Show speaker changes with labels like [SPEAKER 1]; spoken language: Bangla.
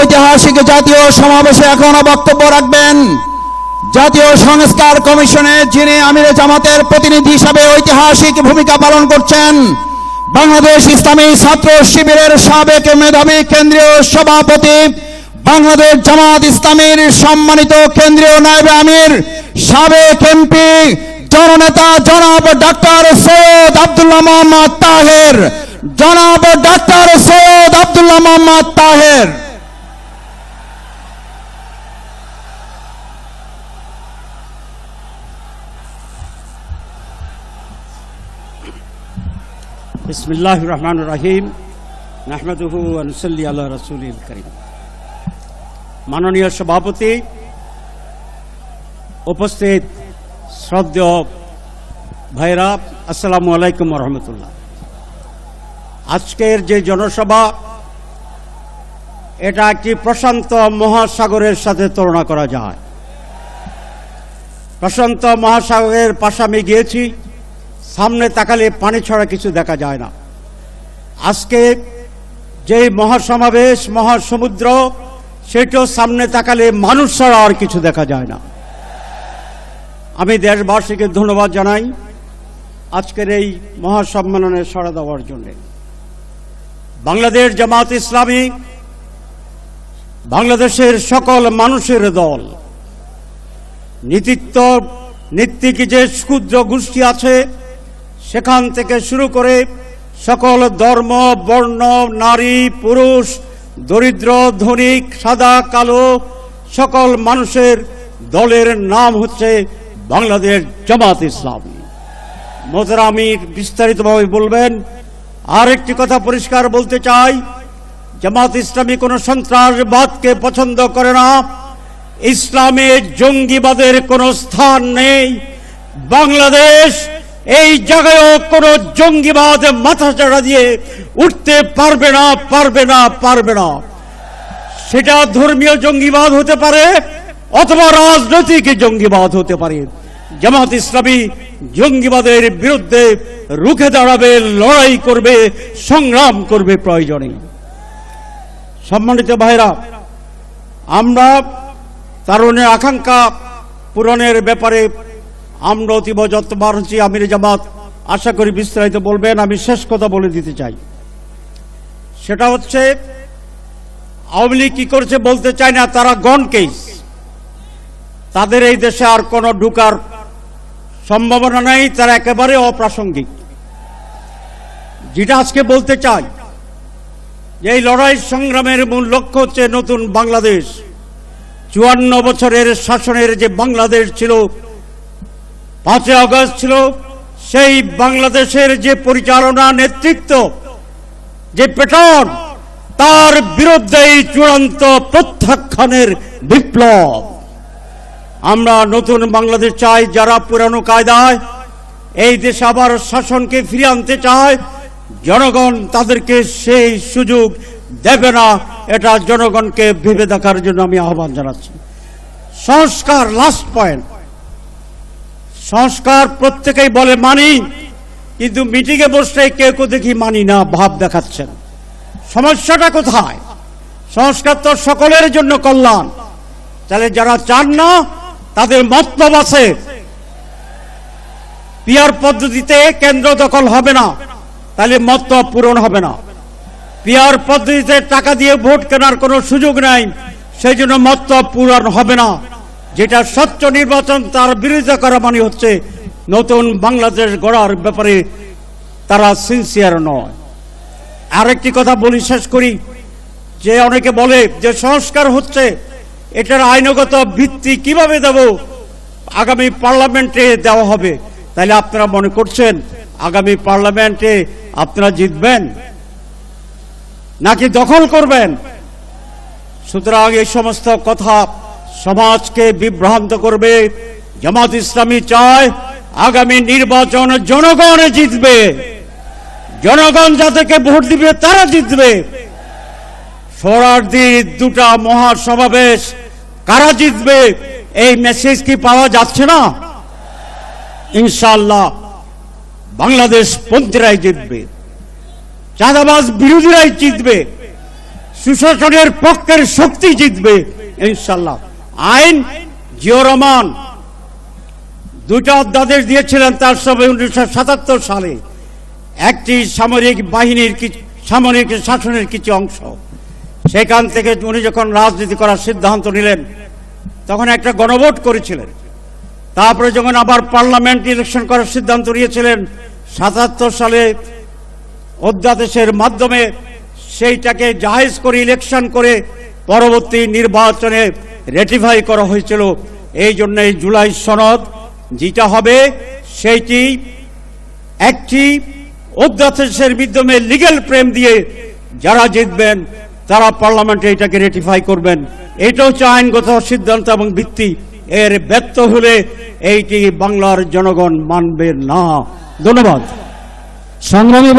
[SPEAKER 1] ঐতিহাসিক জাতীয় সমাবেশে এখনও বক্তব্য রাখবেন। জাতীয় সংস্কার কমিশনে যিনি আমিরে জামাতের প্রতিনিধি হিসাবে ঐতিহাসিক ভূমিকা পালন করছেন, বাংলাদেশ ইসলামী ছাত্র শিবিরের সাবেক মেধাবী কেন্দ্রীয় সভাপতি বাংলাদেশ জামাত ইসলামীর সম্মানিত কেন্দ্রীয় নায়েব আমির, সাবেক এমপি, জননেতা জনাব ডাক্তার সৈয়দ আব্দুল্লাহ মোহাম্মদ তাহের। জনাব ডাক্তার সৈয়দ আব্দুল্লাহ মোহাম্মদ তাহের।
[SPEAKER 2] বিসমিল্লাহ রহমান রাহিম নাহমেদুহু আনসল্লি আল্লাহ রসুল করিম। মাননীয় সভাপতি, উপস্থিত শ্রদ্ধেয় ভাইরা আসসালামু আলাইকুম রহমতুল্লাহ। আজকের যে জনসভা, এটা একটি প্রশান্ত মহাসাগরের সাথে তুলনা করা যায়। প্রশান্ত মহাসাগরের পাশে আমি গিয়েছি। সামনে তাকালে পানি ছড়া কিছু দেখা যায় না। আজকে যে মহাসমাবেশ, মহাসমুদ্র, সেটাও সামনে তাকালে মানুষ ছাড়া আর কিছু দেখা যায় না। আমি দেশবাসীকে ধন্যবাদ জানাই আজকের এই মহাসম্মেলনে সরা দেওয়ার জন্য। বাংলাদেশ জামাত ইসলামী বাংলাদেশের সকল মানুষের দল, নীতিত্ব নীতিক যে ক্ষুদ্র গোষ্ঠী আছে সেখান থেকে শুরু করে সকল ধর্ম, বর্ণ, নারী, পুরুষ, দরিদ্র ধনিক সাদা, কালো, সকল মানুষের দলের নাম হচ্ছে বাংলাদেশ জামাত ইসলামী। মোজারা আমি বিস্তারিতভাবে বলবেন, আর একটি কথা পরিষ্কার বলতে চাই, জামাত ইসলামী কোনো সন্ত্রাসবাদকে পছন্দ করে না, ইসলামে জঙ্গিবাদের কোনো স্থান নেই, বাংলাদেশ এই জায়গায়ও কোনো জঙ্গিবাদ মাথা চাড়া দিয়ে উঠতে পারবে না পারবে না পারবে না। সেটা ধর্মীয় জঙ্গিবাদ হতে পারে, অথবা রাজনৈতিক জঙ্গিবাদ হতে পারে। জামাত ইসলামী জঙ্গিবাদের বিরুদ্ধে রুখে দাঁড়াবে, লড়াই করবে, সংগ্রাম করবে প্রয়োজনে। সম্মানিত ভাইরা আমরা তারুণের আকাঙ্ক্ষা পূরণের ব্যাপারে আমরা অতীব যত্নবান হচ্ছি, আমির জামাত। আশা করি বিস্তারিত বলবেন, আমি শেষ কথা বলে দিতে চাই। সেটা হচ্ছে, আওয়ামী লীগ কি করেছে বলতে চাই না, তারা গন কেস। তাদের এই দেশে আর কোনো ঢুকার সম্ভাবনা নেই, তারা একেবারে অপ্রাসঙ্গিক। যেটা আজকে বলতে চাই এই লড়াই সংগ্রামের মূল লক্ষ্য হচ্ছে নতুন বাংলাদেশ। চুয়ান্ন বছরের শাসনের যে বাংলাদেশ ছিল পাঁচই আগস্ট ছিল সেই বাংলাদেশের যে পরিচালনা নেতৃত্ব, যে পেটন তার বিরুদ্ধেই চূড়ান্ত প্রত্যাখ্যানের বিপ্লব। আমরা নতুন বাংলাদেশ চাই, যারা পুরানো কায়দায় এই দেশে আবার শাসনকে ফিরিয়ে আনতে চায়, জনগণ তাদেরকে সেই সুযোগ দেবে না। এটা জনগণকে ভেবে দেখার জন্য আমি আহ্বান জানাচ্ছি। সংস্কার লাস্ট পয়েন্ট সংস্কার প্রত্যেকেই বলে মানি, কিন্তু মিটিংয়ে বসলে কেউ কেউ দেখি মানি না, ভাব দেখাচ্ছেন। সমস্যাটা কোথায়? সংস্কার তো সকলের জন্য কল্যাণ। তাহলে যারা চান না, তাদের মতলব আছে। পিয়ার পদ্ধতিতে কেন্দ্র দখল হবে না, তাহলে মতলব পূরণ হবে না। পিয়ার পদ্ধতিতে টাকা দিয়ে ভোট কেনার কোনো সুযোগ নাই, সেই জন্য মতলব পূরণ হবে না। যেটা স্বচ্ছ নির্বাচন, তার বিরোধিতা করা মানে হচ্ছে নতুন বাংলাদেশ গড়ার ব্যাপারে তারা সিনসিয়ার নয়। আরেকটি কথা বলি, শেষ করি। যে অনেকে বলে যে সংস্কার হচ্ছে, এটার আইনগত ভিত্তি কীভাবে দেব? আগামী পার্লামেন্টে দেওয়া হবে। তাহলে আপনারা মনে করছেন, আগামী পার্লামেন্টে আপনারা জিতবেন? নাকি দখল করবেন? সুতরাং এই সমস্ত কথা সমাজকে বিভ্রান্ত করবে, জামাত ইসলামী চায় আগামী নির্বাচন জনগণ জিতবে। জনগণ যাদেরকে ভোট দিবে, তারা জিতবে। সোরারদি দুটা মহাসমাবেশ, কারা জিতবে? এই মেসেজ কি পাওয়া যাচ্ছে না? ইনশাল্লাহ বাংলাদেশ পন্থীরাই জিতবে। চাঁদাবাজ বিরোধীরাই জিতবে। সুশাসনের পক্ষের শক্তি জিতবে ইনশাল্লাহ আইন জিও রহমান। দুটা অধ্যাদেশ দিয়েছিলেন তার সবে উনিশশো সাতাত্তর সালে। একটি সামরিক বাহিনীর সামরিক শাসনের কিছু অংশ। সেখান থেকে উনি যখন রাজনীতি করার সিদ্ধান্ত নিলেন, তখন একটা গণভোট করেছিলেন। তারপরে যখন আবার পার্লামেন্ট ইলেকশন করার সিদ্ধান্ত নিয়েছিলেন, সাতাত্তর সালে অধ্যাদেশের মাধ্যমে সেইটাকে জাহেজ করে ইলেকশন করে পরবর্তী নির্বাচনে রেটিফাই করা হয়েছিল। এই জন্য এই জুলাই সনদ যেটা হবে, সেইটি একটি অধ্যাদেশের মাধ্যমে লিগ্যাল প্রেম দিয়ে যারা জিতবেন, তারা পার্লামেন্টে এটাকে রেটিফাই করবেন। এটা হচ্ছে আইনগত সিদ্ধান্ত এবং ভিত্তি। এর ব্যর্থ হলে এইটি বাংলার জনগণ মানবে না। ধন্যবাদ।
[SPEAKER 1] সংগ্রামী